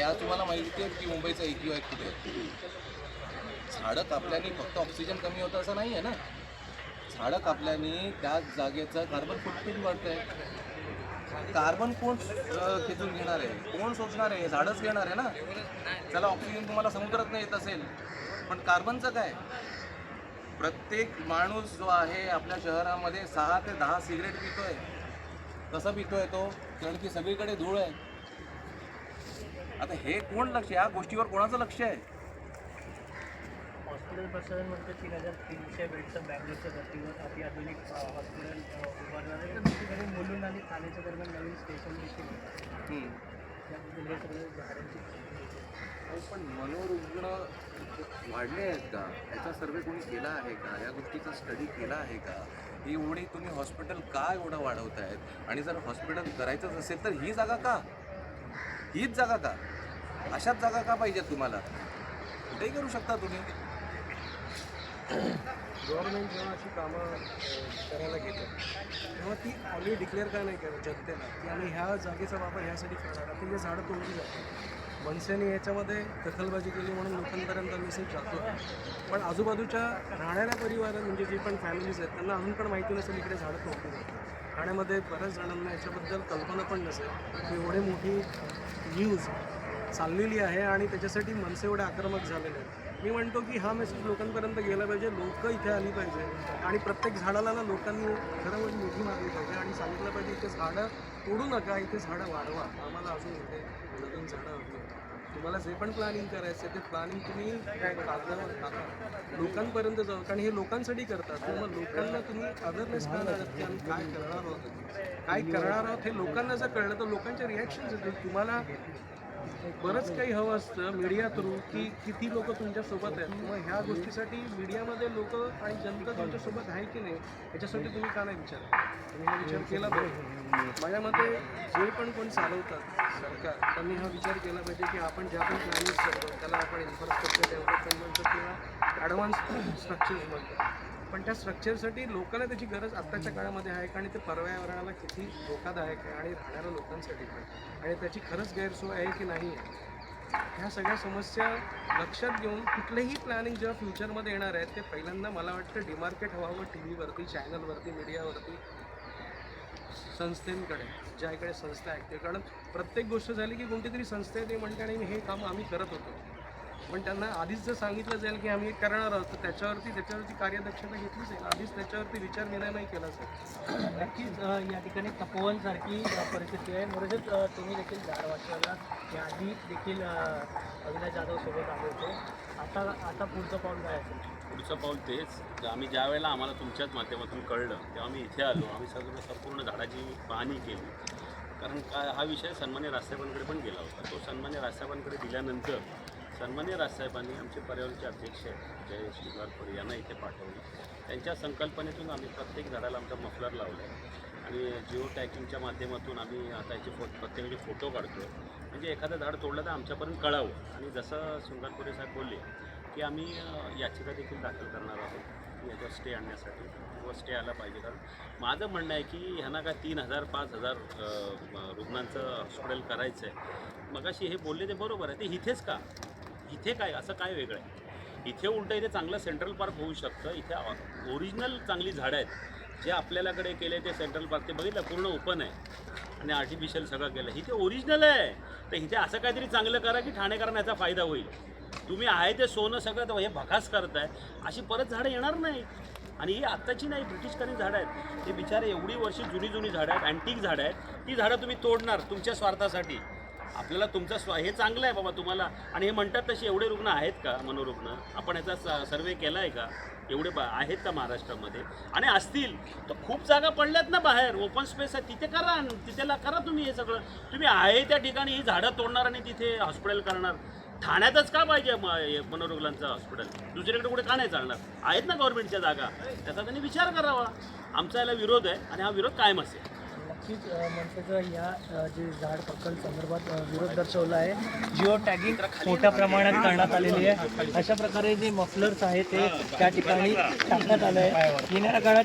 आणि आज तुम्हाला माहिती आहे की मुंबईचा एक आहे किती आहे? झाडं कापल्याने फक्त ऑक्सिजन कमी होतं असं नाही आहे ना. झाडं कापल्याने त्या जागेचं कार्बन फुटप्रिंट वाढतंय. कार्बन कोण खेचून घेणार आहे? कोण सोचणार आहे? झाडच घेणार आहे ना. त्याला ऑक्सिजन तुम्हाला समुद्रात नाही येत असेल. पण कार्बनचं काय? प्रत्येक माणूस जो आहे आपल्या शहरामध्ये सहा ते दहा सिगरेट पितोय. कसं पितोय तो? कारण की सगळीकडे धूळ आहे. आता हे कोण लक्ष या गोष्टीवर कोणाचं लक्ष आहे? हॉस्पिटल प्रशासन म्हणतं तीन हजार तीनशे बेडचं बँगलोरच्या धर्तीवर अत्याधुनिक हॉस्पिटल उभारणार आहे दुसरीकडे मुलुंड आणि ठाण्याच्या दरम्यान नवीन स्टेशन देखील. त्याबद्दल हे सगळे झाडांची पण मनोरुग्ण वाढले आहेत का? याचा सर्वे कोणी केला आहे का? या गोष्टीचा स्टडी केला आहे का? ही एवढी तुम्ही हॉस्पिटल का एवढं वाढवत आहेत आणि जर हॉस्पिटल करायचंच असेल तर ही जागा का? हीच जागा का? अशाच जागा का पाहिजेत तुम्हाला? कुठेही करू शकता तुम्ही. गव्हर्नमेंट जेव्हा अशी कामं करायला घेते तेव्हा ती ऑलरेडी डिक्लेअर का नाही करत जनतेला की आम्ही ह्या जागेचा वापर ह्यासाठी करणार आता जे झाडं तोडली जातात. मनसेने याच्यामध्ये दखलबाजी केली म्हणून लोकांपर्यंत मेसेज जातो. पण आजूबाजूच्या राहणाऱ्या परिवार म्हणजे जे पण फॅमिलीज आहेत त्यांना अजून पण माहिती नसेल इकडे झाडं तोडली जातात. ठाण्यामध्ये बऱ्याच जणांना याच्याबद्दल कल्पना पण नसेल. की एवढी मोठी न्यूज चाललेली आहे आणि त्याच्यासाठी मनसे एवढे आक्रमक झालेले आहेत. मी म्हणतो की हा मेसेज लोकांपर्यंत गेला पाहिजे लोक इथे आली पाहिजे. आणि प्रत्येक झाडाला ना लोकांनी खरं म्हणजे मोठी मारली पाहिजे आणि सांगितलं पाहिजे इथे झाडं तोडू नका इथे झाडं वाढवा. आम्हाला अजून इथे नवीन झाडं हवी तुम्हाला जे पण प्लॅनिंग करायचं ते प्लॅनिंग तुम्ही कागदावर टाका. लोकांपर्यंत जाऊ. कारण हे लोकांसाठी करतात. मग लोकांना तुम्ही अवेअरनेस का आहात की आम्ही काय करणार आहोत. काय करणार आहोत हे लोकांना जर कळलं तर लोकांच्या रिॲक्शन्स येतील. तुम्हाला बरंच काही हवं असतं मीडिया थ्रू की किती लोक तुमच्यासोबत आहेत. मग ह्या गोष्टीसाठी मीडियामध्ये लोक आणि जनता तुमच्यासोबत आहे की नाही याच्यासाठी तुम्ही का नाही विचार तुम्ही हा विचार केला पाहिजे. माझ्या मते जे पण कोण चालवतात सरकार त्यांनी हा विचार केला पाहिजे की आपण ज्या पण प्लॅनिंग करतो त्याला आपण इन्फ्रास्ट्रक्चर डेव्हलपमेंट म्हणतो किंवा ॲडव्हान्स स्ट्रक्चर्स म्हणतो. पण त्या स्ट्रक्चरसाठी लोकांना त्याची गरज आत्ताच्या काळामध्ये आहे आणि ते पर्यावरणाला किती धोकादायक आहे आणि राहणाऱ्या लोकांसाठी पण. आणि त्याची खरंच गैरसोय आहे की नाही आहे? ह्या सगळ्या समस्या लक्षात घेऊन कुठलेही प्लॅनिंग जेव्हा फ्युचरमध्ये येणार आहेत ते पहिल्यांदा मला वाटतं डिमार्केट व्हावं टी व्हीवरती चॅनलवरती मीडियावरती संस्थेंकडे ज्या इकडे संस्था आहेत. ते कारण प्रत्येक गोष्ट झाली की कोणती तरी संस्था आहे ते म्हणते आणि हे काम आम्ही करत होतो. पण त्यांना आधीच जर सांगितलं जाईल की आम्ही करणार आहोत तर त्याच्यावरती त्याच्यावरती कार्यदक्षता घेतली जाईल आधीच त्याच्यावरती विचार विनिमय केला जाईल नक्कीच या ठिकाणी तपोवनसारखी परिस्थिती आहे. अ, तुम्ही देखील झाड वाचवायला याआधी देखील अविनाश जाधव सोबत आले होते. आता आता पुढचं पाऊल काय असेल? पुढचं पाऊल तेच. आम्ही ज्या वेळेला आम्हाला तुमच्याच माध्यमातून कळलं तेव्हा आम्ही इथे आलो. आम्ही सगळं संपूर्ण झाडाची पाहणी केली. कारण का हा विषय सन्मान्य राजसाहेबांकडे पण गेला होता. तो सन्मान्य राजसाहेबांकडे दिल्यानंतर सन्मान्य राजसाहेबांनी आमचे पर्यावरणचे अध्यक्ष जय श्रीवारपुरे यांना इथे पाठवलं. त्यांच्या संकल्पनेतून आम्ही प्रत्येक झाडाला आमचा मफलर लावला आहे आणि जिओ टॅकिंगच्या माध्यमातून आम्ही त्याचे फो प्रत्येकाचे फोटो काढतो म्हणजे एखादं झाड तोडलं तर आमच्यापर्यंत कळावं. आणि जसं शृंगारपुरे साहेब बोलले की आम्ही याचिका देखील दाखल करणार आहोत. याच्यावर स्टे आणण्यासाठी. किंवा स्टे आला पाहिजे. कारण माझं म्हणणं आहे की ह्यांना काय तीन हजार पाच हजार रुग्णांचं हॉस्पिटल करायचं आहे मगाशी हे बोलले ते बरोबर आहे. ते इथेच का? इथे काय असं काय वेगळं आहे? इथे उलटं इथे चांगलं सेंट्रल पार्क होऊ शकतं. इथे ओरिजिनल चांगली झाडं आहेत. जे आपल्याकडे केले ते सेंट्रल पार्क ते बघितलं पूर्ण ओपन आहे. आणि आर्टिफिशियल सगळं केलं. इथे ओरिजिनल आहे. तर इथे असं काहीतरी चांगलं करा की ठाणेकरांना याचा फायदा होईल. तुम्ही आहे ते सोनं सगळं तर हे भकास करताय. अशी परत झाडं येणार नाही. आणि ही आत्ताची नाही ब्रिटिशकालीन झाडं आहेत. ते बिचारे एवढी वर्षी जुनी जुनी झाडं आहेत अँटिक झाडं आहेत. ती झाडं तुम्ही तोडणार तुमच्या स्वार्थासाठी. आपल्याला तुमचा स्व हे चांगलं आहे बाबा तुम्हाला. आणि हे म्हणतात तसे एवढे रुग्ण आहेत का मनोरुग्ण? आपण याचा सर्वे केला आहे का? एवढे बा आहेत का महाराष्ट्रामध्ये? आणि असतील तर खूप जागा पडल्यात ना बाहेर. ओपन स्पेस आहे. तिथे करा तिथेला करा तुम्ही हे सगळं. तुम्ही आहे त्या ठिकाणी ही झाडं तोडणार आणि तिथे हॉस्पिटल करणार. ठाण्यातच का पाहिजे म- मनोरुग्णांचं हॉस्पिटल दुसरीकडे कुठे का नाही चालणार? आहेत ना गव्हर्नमेंटच्या जागा. त्याचा त्यांनी विचार करावा. आमचा याला विरोध आहे आणि हा विरोध कायम असेल नक्कीच मनसेचा या जे झाड प्रकल्प संदर्भात विरोध दर्शवला आहे. जिओ टॅगिंग मोठ्या प्रमाणात करण्यात आलेली आहे. अशा प्रकारे जे मफलर्स आहेत ते त्या ठिकाणी टाकण्यात आलं आहे. येणाऱ्या काळात